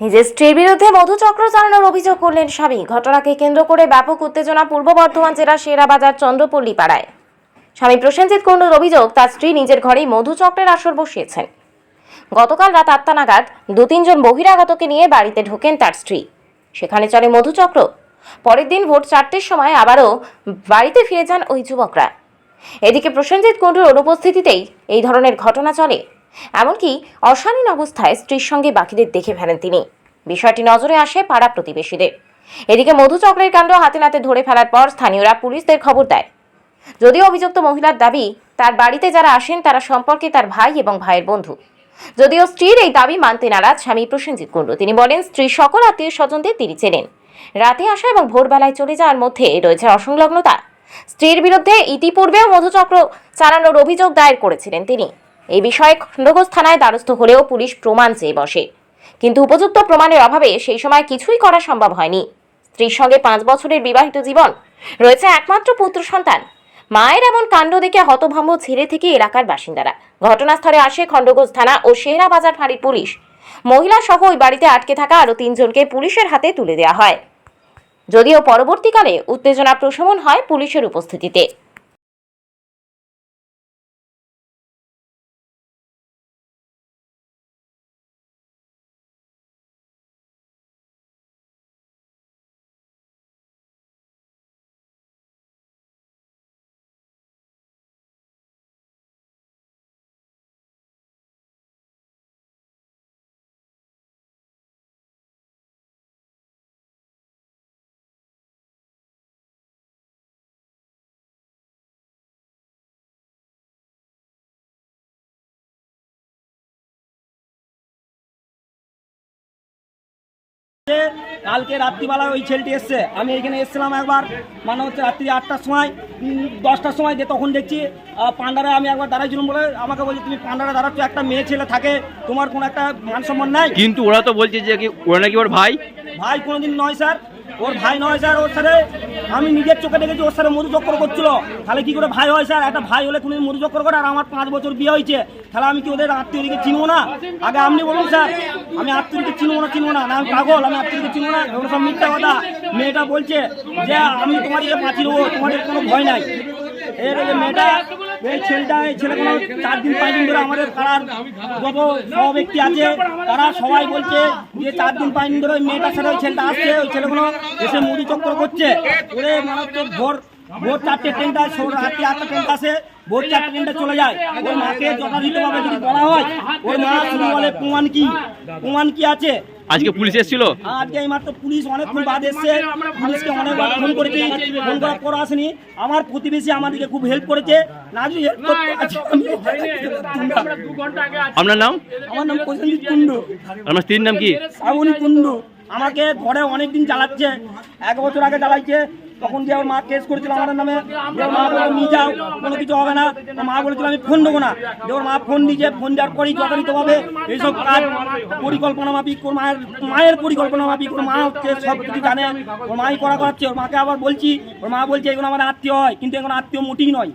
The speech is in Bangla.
নিজের স্ত্রীর বিরুদ্ধে মধুচক্র চালানোর অভিযোগ করলেন স্বামী। ঘটনাকে কেন্দ্র করে ব্যাপক উত্তেজনা পূর্ব বর্ধমান জেলার সেরাবাজার চন্দ্রপল্লী পাড়ায় স্বামী প্রসেনজিৎ কুণ্ডুর অভিযোগ, তার স্ত্রী নিজের ঘরেই মধুচক্রের আসর বসিয়েছেন। গতকাল রাত আটটা নাগাদ দু তিনজন বহিরাগতকে নিয়ে বাড়িতে ঢোকেন তার স্ত্রী। সেখানে চলে মধুচক্র। পরের দিন ভোর চারটের সময় আবারও বাড়িতে ফিরে যান ওই যুবকরা। এদিকে প্রসেনজিৎ কুণ্ডুর অনুপস্থিতিতেই এই ধরনের ঘটনা চলে। এমনকি অশালীন অবস্থায় স্ত্রীর সঙ্গে বাকিদের দেখে ফেলেন তিনি। বিষয়টি নজরে আসে পাড়া প্রতিবেশীদের। এদিকে মধুচক্রের কাণ্ড হাতে নাতে ধরে ফেলার পর স্থানীয়রা পুলিশদের খবর দেয়। যদিও অভিযুক্ত মহিলার দাবি, তার বাড়িতে যারা আসেন তারা সম্পর্কে তার ভাই এবং ভাইয়ের বন্ধু। যদিও স্ত্রীর এই দাবি মানতে নারাজ স্বামী প্রসেনজিৎ কুণ্ডু। তিনি বলেন, স্ত্রীর সকল আত্মীয় স্বজনদের তিনি চেনেন। রাতে আসা এবং ভোরবেলায় চলে যাওয়ার মধ্যে রয়েছে অসংলগ্নতা। স্ত্রীর বিরুদ্ধে ইতিপূর্বেও মধুচক্র চালানোর অভিযোগ দায়ের করেছিলেন তিনি। এই বিষয়ে খণ্ডঘোষ থানায় দ্বারস্থ হলেও পুলিশ প্রমাণ চেয়ে বসে। কিন্তু উপযুক্ত প্রমাণের অভাবে সেই সময় কিছুই করা সম্ভব হয়নি। স্ত্রীর সঙ্গে পাঁচ বছরের বিবাহিত জীবন, রয়েছে একমাত্র পুত্র সন্তান। মায়ের এমন কাণ্ড দেখে হতভম্ব ছেড়ে থেকে এলাকার বাসিন্দারা। ঘটনাস্থলে আসে খণ্ডঘোষ থানা ও শেহরা বাজার ফাঁড়ির পুলিশ। মহিলা সহ ওই বাড়িতে আটকে থাকা আরও তিনজনকে পুলিশের হাতে তুলে দেওয়া হয়। যদিও পরবর্তীকালে উত্তেজনা প্রশমন হয় পুলিশের উপস্থিতিতে। কালকে রাত্রিবেলা ওই ছেলেটি এসছে। আমি এখানে এসেছিলাম একবার মানে হচ্ছে রাত্রি আটটার সময় দশটার সময় যে তখন দেখছি পান্ডারা আমি একবার দাঁড়াইছিলাম বলে আমাকে বলছে তুমি পান্ডারে দাঁড়াচ্ছ একটা মেয়ে ছেলে থাকে তোমার কোনো একটা মান সম্মান নাই? কিন্তু ওরা তো বলছে যে কি ওরা নাকি ওর ভাই? ভাই কোনোদিন নয় স্যার। ওর ভাই নয় স্যার, ওর সাথে আমি নিজের চোখে দেখেছি, ওর সাথে মধু চক্কর করছিল। তাহলে কি করে ভাই হয় স্যার? একটা ভাই হলে কোনোদিন মধু চক্কর করে আর আমার পাঁচ বছর বিয়ে হয়েছে। তাহলে আমি কি ওদের আত্মীয়দিকে চিনবো না? আগে আপনি বলুন স্যার, আমি আত্মীয়দিকে চিনবো না চিনবো না। না, আমি পাগল, আমি আত্মীয়দিকে চিনবো না। এগুলো সব মিথ্যা কথা। মেয়েটা বলছে যে, আমি তোমাদেরকে বাঁচিয়ে দেবো, তোমাদের কোনো ভয় নাই। এর মেয়েটা এই ছেলেটা এই ছেলেগুলো চার দিন পাঁচ দিন ধরে আমাদের পাড়ার যত সব ব্যক্তি আছে তারা সবাই বলছে যে চার দিন পাঁচ দিন ধরে ওই মেয়েটার সাথে ওই ছেলেটা আসছে ওই ছেলেগুলো এসে মুদি চক্কর করছে। ওরে ভোর ভোর চারটে ট্রেনটা রাত্রি আটটা ট্রেনটা আসে ভোর চারটে ট্রেনটা চলে যায়। ওর মাকে যথাযথভাবে যদি বলা হয় ওর মা শুধু বলে প্রমাণ কি? প্রমাণ কি আছে? আজকে পুলিশ এসেছিল? আজকে এই মাত্র পুলিশ অনেকক্ষণ বাদ এসছে। পুলিশকে অনেকবার ফোন করেছি। ফোন করার পর আসেনি। আমার প্রতিবেশী আমাদেরকে খুব হেল্প করেছে। না যদি হেল্প আপনার নাম? আমার নাম প্রসেনজিৎ কুন্ডু আপনার স্ত্রীর নাম কি? শ্রাবণী কুন্ডু আমাকে ঘরে অনেকদিন চালাচ্ছে এক বছর আগে চালাইছে তখন যে আমার মা কেস করেছিল আমার নামে মা বলে নিয়ে যাও, কোনো কিছু হবে না। মা বলেছিল, আমি ফোন দেবো না। ওর মা ফোন নিয়েছে ফোন দেওয়ার পরেই হবে এইসব কাজ পরিকল্পনা মাফিক, ওর মায়ের মায়ের পরিকল্পনা মাফিক, ওর মা হচ্ছে সব কিছু জানে, ওর মাই করা করাচ্ছে। ওর মাকে আবার বলছি, ওর মা বলছে, এগুলো আমার আত্মীয় হয়। কিন্তু এখন আত্মীয় মোটেই নয়।